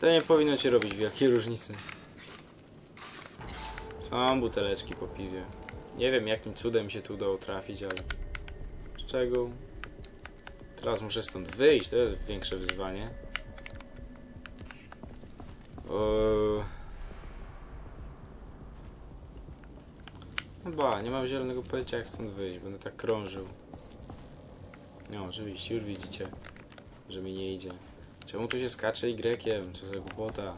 To nie powinno ci robić wielkiej różnicy. Są buteleczki po piwie. Nie wiem jakim cudem się tu udało trafić, ale... Z czego? Teraz muszę stąd wyjść, to jest większe wyzwanie. No ba, nie mam zielonego pojęcia jak stąd wyjść, będę tak krążył. No, oczywiście, już widzicie, że mi nie idzie. Czemu tu się skacze Y? Co za głupota.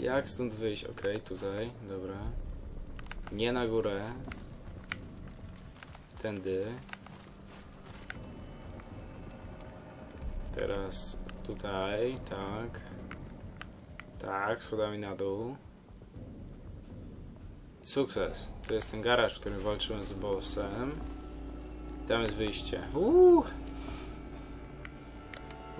Jak stąd wyjść? Okej, tutaj, dobra. Nie na górę. Tędy. Teraz tutaj, tak. Tak, schodami na dół. Sukces. To jest ten garaż, w którym walczyłem z bossem. Tam jest wyjście. Uuu.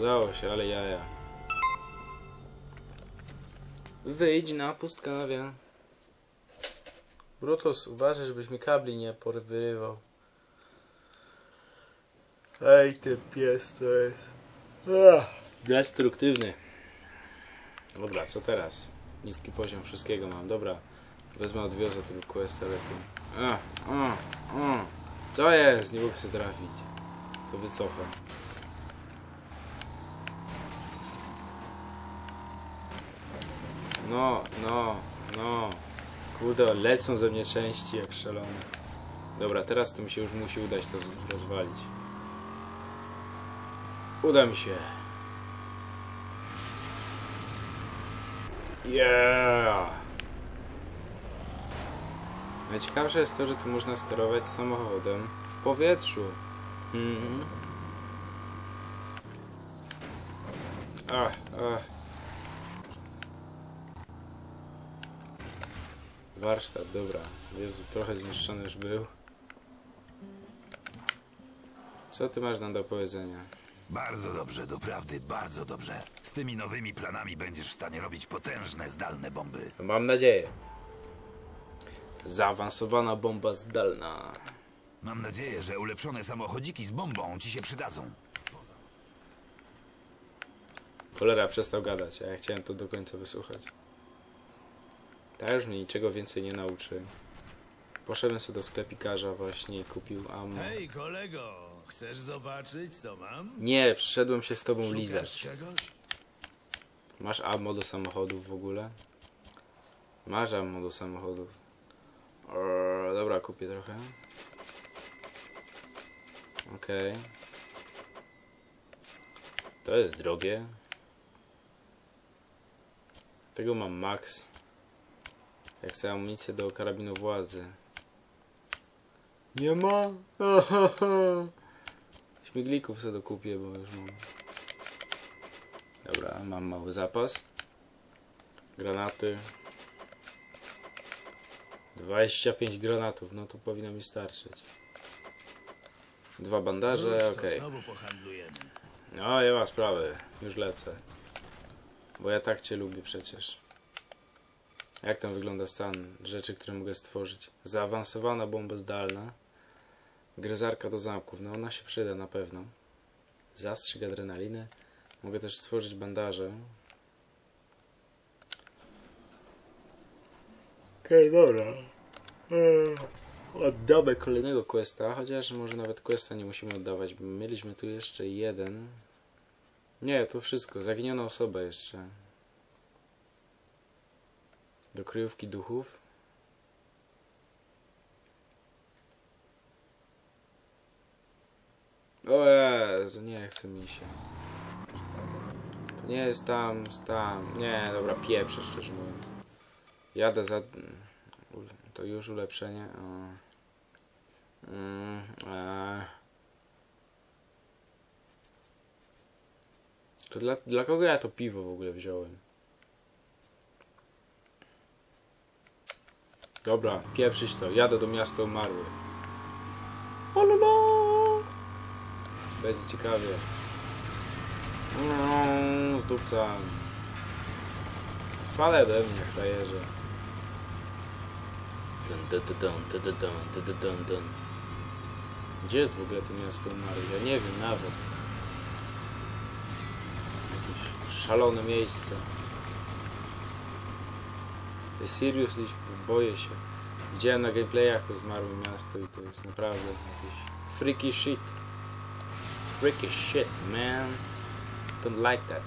Udało się, ale jaja. Wyjdź na pustkawia. Brutus, uważaj, żebyś mi kabli nie porwywał. Ej, ten pies to jest. Ach, destruktywny. Dobra, co teraz? Niski poziom wszystkiego mam. Dobra, wezmę, odwiozę tego questa lepiej. A, a, a. Co jest? Nie mogę sobie trafić. To wycofam. No, no, no. Kurde, lecą ze mnie części jak szalone. Dobra, teraz to mi się już musi udać to rozwalić. Uda mi się. Yeah! Najciekawsze jest to, że tu można sterować samochodem w powietrzu. Mhm. Ach, ach. Warsztat, dobra. Jezu, trochę zniszczony już był. Co ty masz nam do powiedzenia? Bardzo dobrze, doprawdy, bardzo dobrze. Z tymi nowymi planami będziesz w stanie robić potężne, zdalne bomby. No mam nadzieję. Zaawansowana bomba zdalna. Mam nadzieję, że ulepszone samochodziki z bombą ci się przydadzą. Cholera przestał gadać, a ja chciałem to do końca wysłuchać. Już mnie niczego więcej nie nauczy. Poszedłem sobie do sklepikarza właśnie i kupił ammo. Hej, kolego, chcesz zobaczyć, co mam? Nie, przyszedłem się z tobą Szukasz lizać. czegoś? Masz ammo do samochodów w ogóle? Masz ammo do samochodów. Eee, dobra, kupię trochę. Okej. To jest drogie. Tego mam max. Jak chcę amunicję do karabinu władzy. Nie ma? Śmiglików sobie dokupię, bo już mam. Dobra, mam mały zapas. Granaty. 25 granatów, no to powinno mi starczyć. Dwa bandaże, okej. znowu pohandlujemy. No, nie ma sprawy. Już lecę. Bo ja tak cię lubię przecież. Jak tam wygląda stan rzeczy, które mogę stworzyć? Zaawansowana bomba zdalna. Gryzarka do zamków. No ona się przyda na pewno. Zastrzyk adrenaliny. Mogę też stworzyć bandaże. Okej, okay, dobra. Eee, Oddamy kolejnego questa, chociaż może nawet questa nie musimy oddawać, mieliśmy tu jeszcze jeden. Nie, to wszystko. Zaginiona osoba jeszcze. Do kryjówki duchów. O Jezu, nie chce mi się. To nie jest tam, tam. Nie, dobra, pieprzę szczerze mówiąc. Jadę za... To już ulepszenie. O. Mm, e. To dla, dla kogo ja to piwo w ogóle wziąłem? Dobra, pieprzyć to. Jadę do miasta umarłych. Olala! Będzie ciekawie. Uuu, z dupcami. Spalę ode mnie, frajerze. Dun, dun, dun, dun. Gdzie jest w ogóle to miasto umarłych? Ja nie wiem nawet. Jakieś szalone miejsce. Seriously, boję się. Widziałem na gameplayach to zmarłe miasto i to jest naprawdę jakieś freaky shit. Freaky shit, man. Don't like that.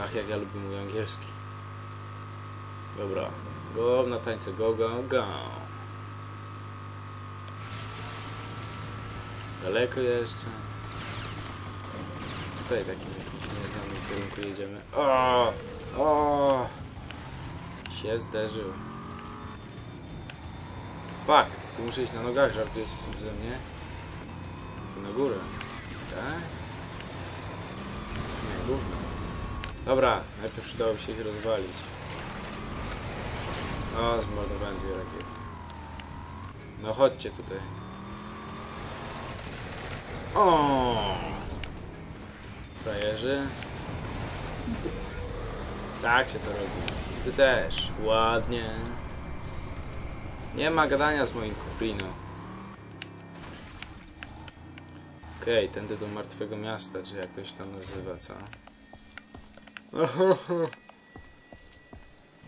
Ach, jak ja lubię mój angielski. Dobra. Go na tańce, go, go, go. Daleko jeszcze. Tutaj takim jakimś nieznanym kierunku jedziemy. O! Się zderzył. Fuck! Tu muszę iść na nogach, żartujecie sobie ze mnie? Tu na górę. Tak? Nie, gówno. Dobra, najpierw przydałoby się ich rozwalić. O, zmarnowałem dwie rakiety. No chodźcie tutaj. O! Frajerzy. Tak się to robi. Ty też. Ładnie. Nie ma gadania z moim kuplino. Okej, tędy do martwego miasta, czy jak to się tam nazywa, co?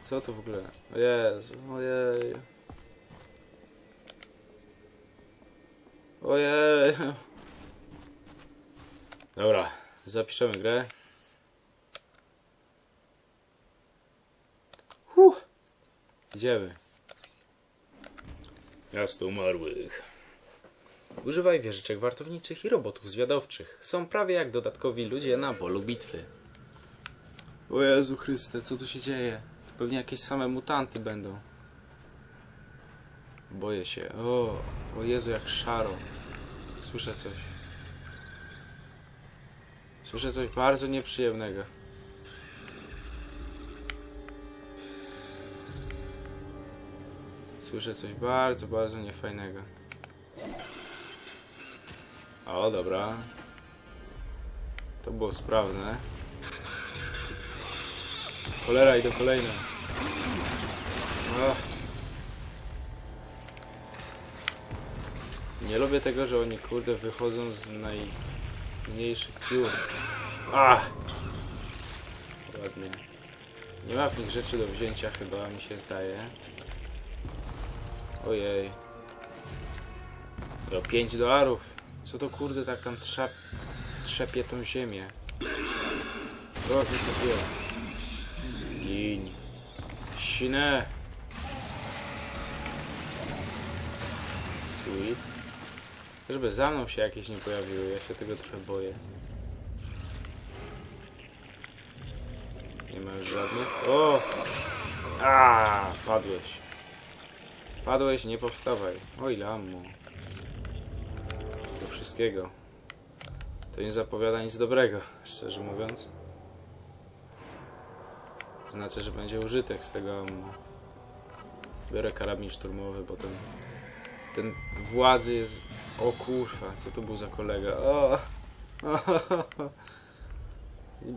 Co to w ogóle? O Jezu, ojej. Ojej. Dobra, zapiszemy grę. Idziemy. Miasto umarłych. Używaj wieżyczek wartowniczych i robotów zwiadowczych. Są prawie jak dodatkowi ludzie na polu bitwy. O Jezu Chryste, co tu się dzieje? To pewnie jakieś same mutanty będą. Boję się. O, o Jezu, jak szaro. Słyszę coś. Słyszę coś bardzo nieprzyjemnego. Słyszę coś bardzo, bardzo niefajnego. O, dobra. To było sprawne. Cholera, idę kolejne. Ach. Nie lubię tego, że oni kurde wychodzą z najmniejszych dziur. Ach! Ładnie. Nie ma w nich rzeczy do wzięcia chyba, mi się zdaje. Ojej. To 5 dolarów. Co to kurde tak tam trzep, trzepie tą ziemię? O, wycofuję. Gin. Sinę. Sweet. Żeby za mną się jakieś nie pojawiły, ja się tego trochę boję. Nie ma już żadnych. O! A, padłeś. Padłeś, nie powstawaj. O ile ammo. Do wszystkiego. To nie zapowiada nic dobrego, szczerze mówiąc. Znaczy, że będzie użytek z tego ammo. Biorę karabin szturmowy, bo ten, ten władzy jest... O kurwa, co to był za kolega? O!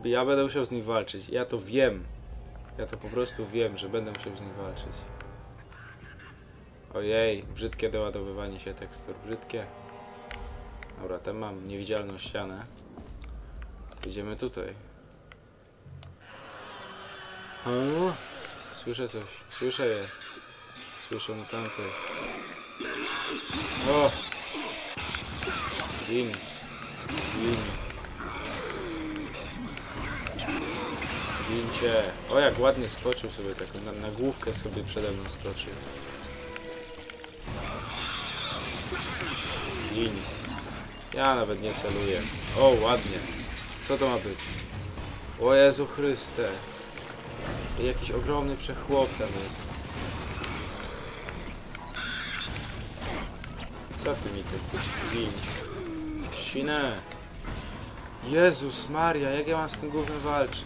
Ja będę musiał z nim walczyć. Ja to wiem. Ja to po prostu wiem, że będę musiał z nim walczyć. Ojej, brzydkie doładowywanie się tekstur. Brzydkie. Dobra, tam mam niewidzialną ścianę. Idziemy tutaj. Słyszę coś. Słyszę je. Słyszę mutanty. O! Gin. Gin. Gincie. O, jak ładnie skoczył sobie taką na, na główkę sobie przede mną skoczył. Ja nawet nie celuję. O, ładnie. Co to ma być? O Jezu Chryste. Jakiś ogromny przechłop tam jest. Co ty mi tu gin? Sinę. Jezus Maria, jak ja mam z tym głównym walczyć?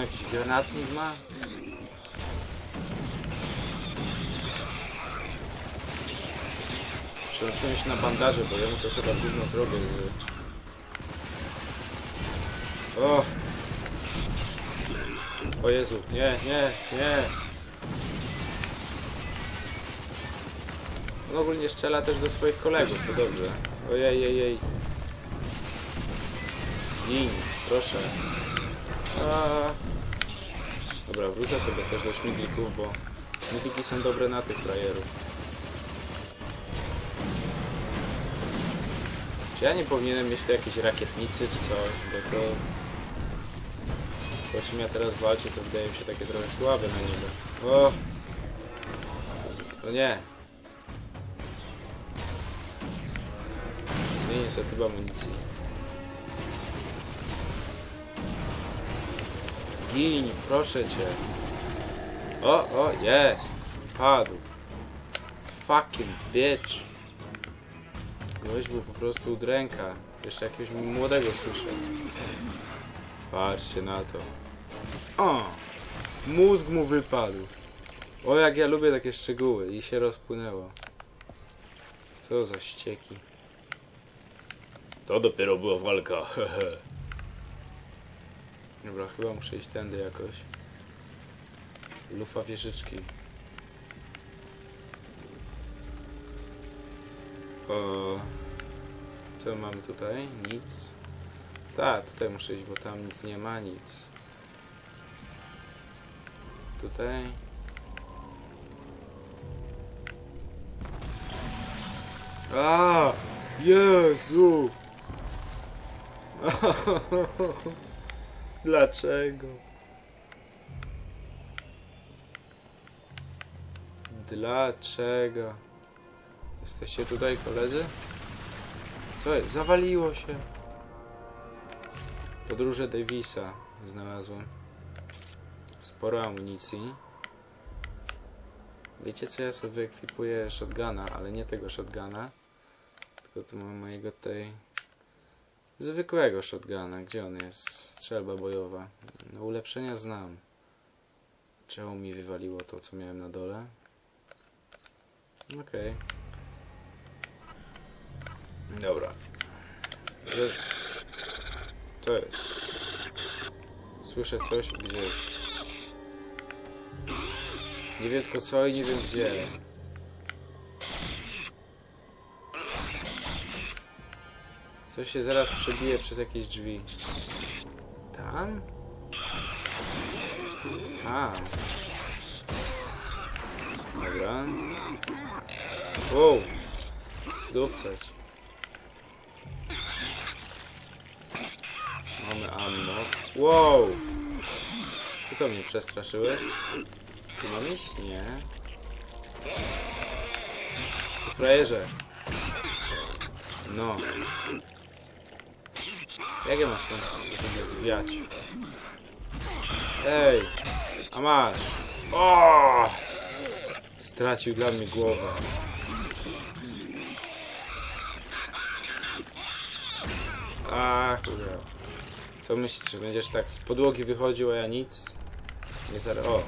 Jakiś granatnik ma? Się na bandaże, bo ja mu to chyba gówno zrobię z... O! O Jezu, nie, nie, nie! On ogólnie strzela też do swoich kolegów, to dobrze. Ojej, jej, jej. Gin, proszę. A... Dobra, wrócę sobie też do śmiglików, bo śmigliki są dobre na tych frajerów. Czy ja nie powinienem mieć tu jakiejś rakietnicy czy coś, bo to... To czym ja teraz walczę, to wydaje mi się takie trochę słabe na niego. O! No nie. Zmienię sobie chyba amunicji. Gin, proszę cię. O, o, jest. Padł. Fucking bitch. Gość był po prostu udręka. Jeszcze jakiegoś młodego słyszę. Patrzcie na to. O! Mózg mu wypadł. O, jak ja lubię takie szczegóły. I się rozpłynęło. Co za ścieki. To dopiero była walka. Dobra, chyba muszę iść tędy jakoś. Lufa wieżyczki. Co mamy tutaj? Nic. Tak, tutaj muszę iść, bo tam nic nie ma, nic. Tutaj. A! Jezu! Dlaczego? Dlaczego? Jesteście tutaj, koledzy? Co jest? Zawaliło się. Podróże Davisa znalazłem. Sporo amunicji. Wiecie co, ja sobie wyekwipuję shotguna, ale nie tego shotguna. Tylko tu mam mojego tej... Zwykłego shotguna. Gdzie on jest? Strzelba bojowa. No, ulepszenia znam. Czemu mi wywaliło to, co miałem na dole? Okej. Dobra. Co jest? Słyszę coś gdzieś. Nie wiem tylko co i nie wiem gdzie. Coś się zaraz przebije przez jakieś drzwi. Tam? A. Dobra. Wow. Zdupcać. Mamy ammo. Wow! Ty to mnie przestraszyłeś? Tu mam iść? Nie. Frajerze. No. Jak ja mam stąd zwiać? Ej! A masz! O! Stracił dla mnie głowę. Ach, kurwa. Co myślisz, będziesz tak z podłogi wychodził, a ja nic? Nie zaraz. O!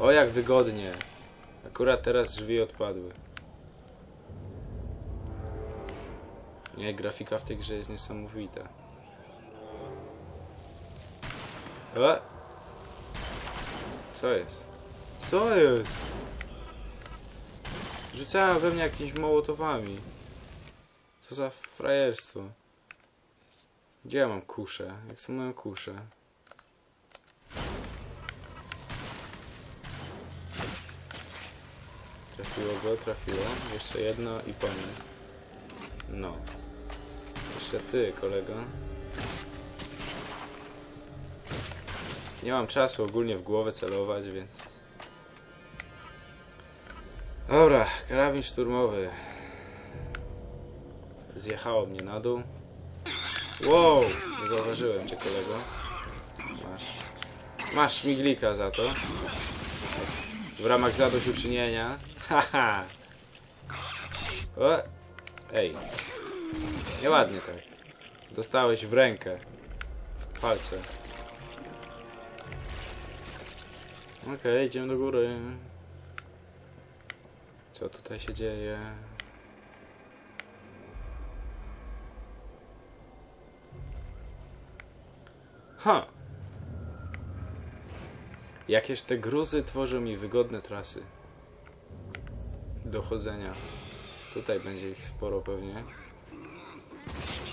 O, jak wygodnie. Akurat teraz drzwi odpadły. Nie, grafika w tej grze jest niesamowita. E? Co jest? Co jest? Rzucałem we mnie jakimiś mołotowami. Co za frajerstwo. Gdzie ja mam kuszę? Jak są moje kusze? Trafiło go, trafiło. Jeszcze jedno i po. No. Jeszcze ty, kolego. Nie mam czasu ogólnie w głowę celować, więc... Dobra, karabin szturmowy. Zjechało mnie na dół. Wow! Nie zauważyłem cię, kolego. Masz. Masz śmiglika za to. W ramach zadośćuczynienia. Haha! Ej. Nieładnie tak. Dostałeś w rękę. W palce. Okej, idziemy do góry. Co tutaj się dzieje? Ha! Jakież te gruzy tworzą mi wygodne trasy do chodzenia. Tutaj będzie ich sporo pewnie.